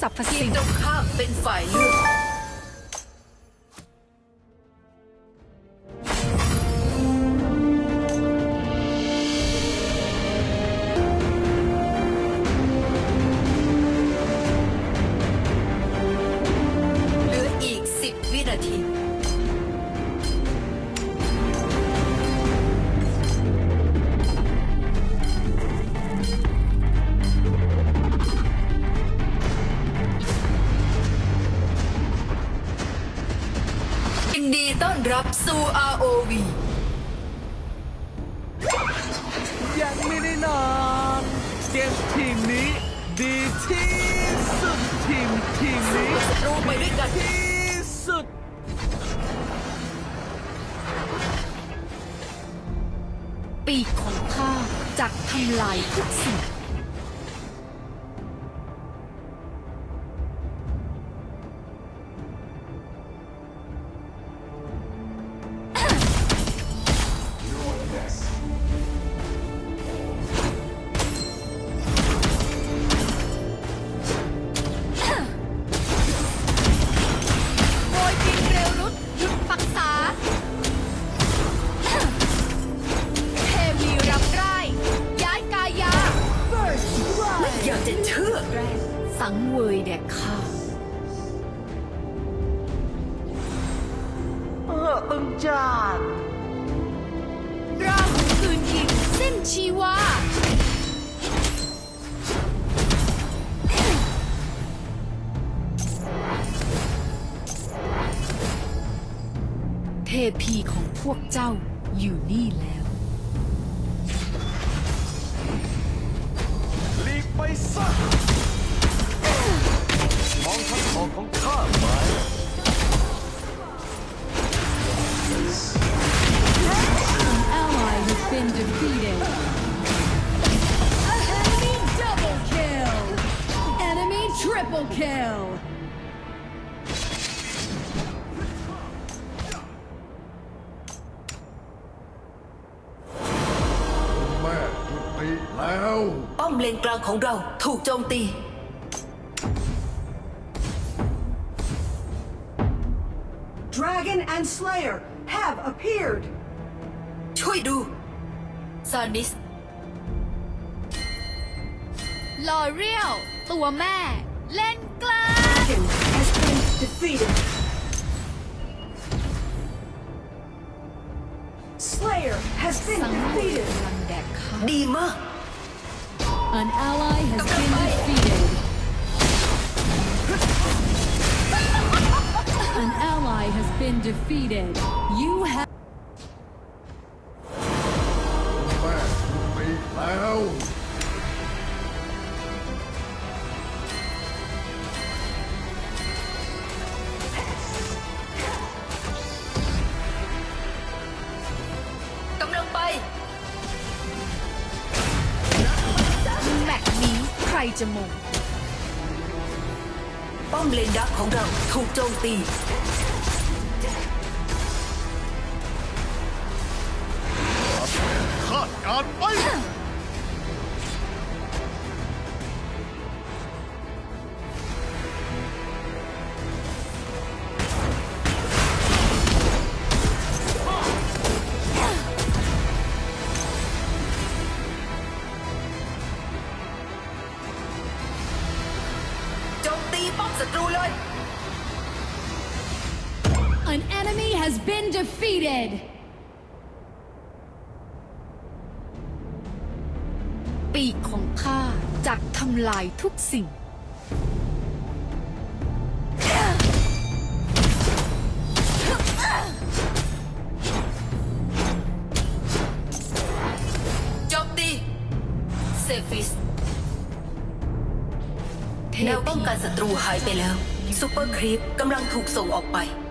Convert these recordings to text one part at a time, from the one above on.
สรรพทีมสิ่งตรงข้ามเป็นฝ่ายเลือก นดีต้อนรับสู่ ROV ยังไม่ได้นอนเกมทีมนี้ ดีที่สุดทีมทีมนี้ศัตรูไปด้วยกัน ที่สุด ปีกของข้าจะทำลายทุกสิ่ง สังเวยแด่ข้าเอออึงจานราหูคืนถิ่นเส้นชีวาเทพีของพวกเจ้าอยู่นี่แล้วลีกไปซะ ของเราถูกโจมตี Dragon and Slayer have appeared. ช่วยดูซานิส ลอเรียลตัวแม่ เล่นกลาง Dragon has been defeated. Slayer has been สังเวย defeated. พลังแดกข้า ดีมาก An ally has been defeated. An ally has been defeated. You have จะมงป้อมเลนดักของเราถูกโจมตี คาดการณ์ไป has been defeated. ปีกของข้าจะทำลายทุกสิ่ง โจมตีเซฟิสเทแนวพีป้องกันศัตรูหายไปแล้วซูเปอร์ครีปกำลังถูกส่งออกไปโดยบิน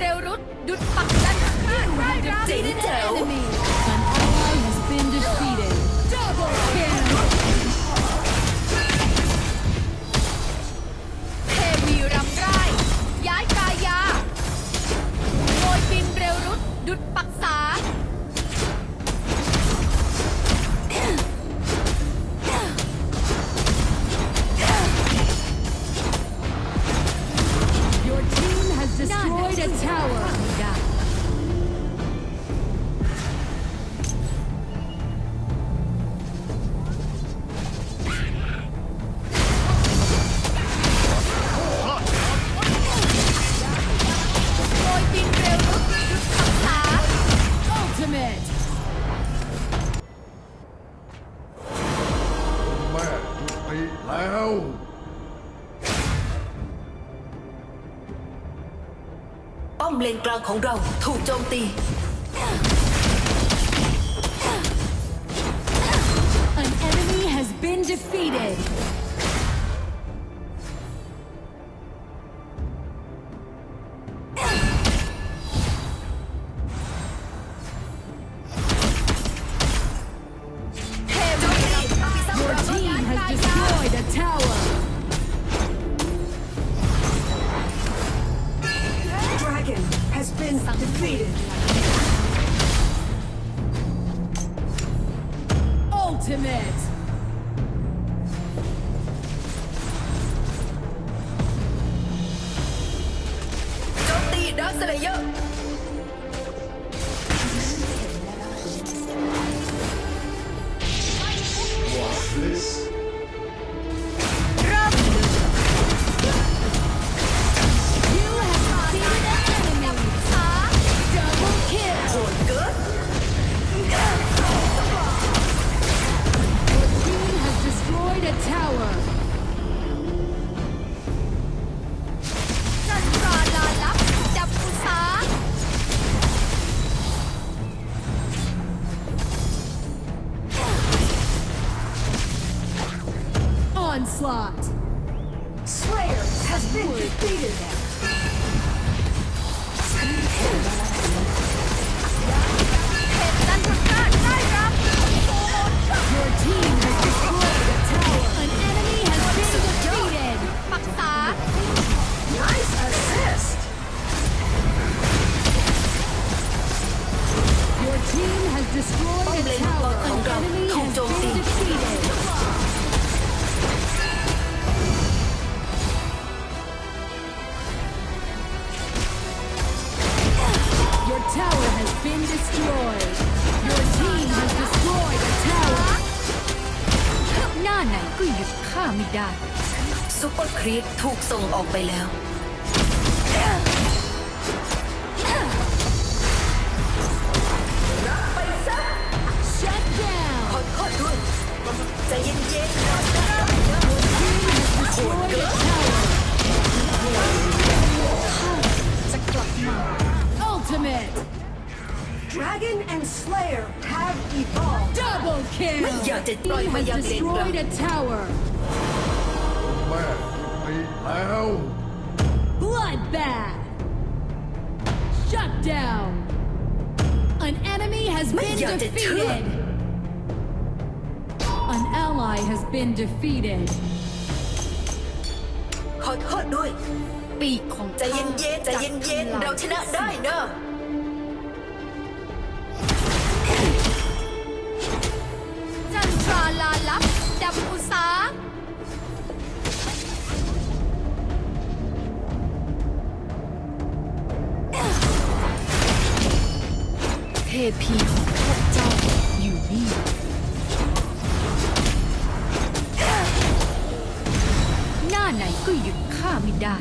เร็วรุดดุดปักดันข้าไร้รับเจ๋งแจ๋ว ป้อมเลนกลางของเราถูกโจมตี An enemy has been defeated. Your team has destroyed a tower. defeated. Ultimate. Don't. ร์ครีปถูกส่งออกไปแล้ว Bloodbath. Shut down. An enemy has been Mày giờ thì defeated. An ally has been defeated. ขอโทษด้วย ปีกของใจเย็นๆใจเย็นๆเราชนะได้เนอะ พีของพวกเจ้าอยู่นี่หน้าไหนก็หยุดข้าไม่ได้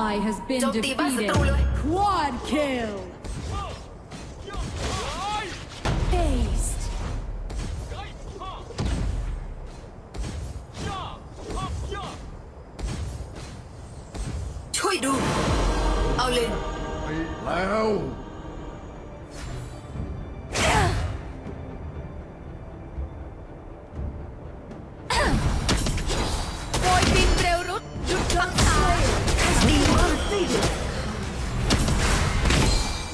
ally has been defeated. Quad kill! Based. Choi do. Ao lên. มาก Defeated.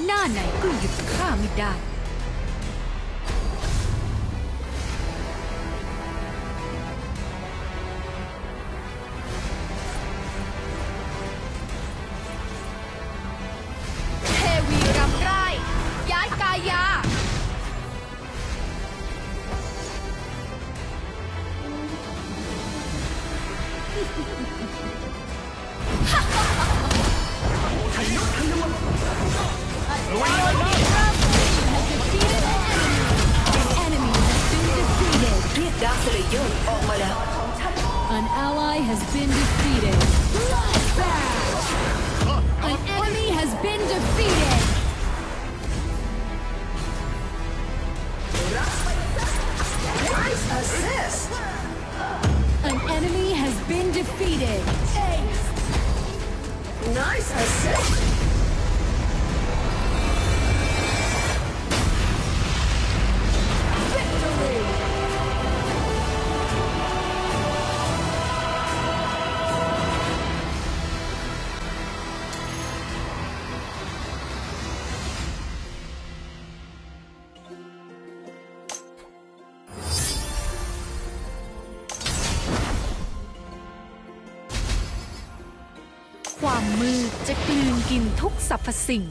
หน้าไหนก็หยุดข้าไม่ได้เทวีรำไรย้ายกายา An ally has been defeated. An enemy has been defeated. Nice assist. An enemy has been defeated. Nice assist. ความมืดจะกลืนกินทุกสรรพสิ่ง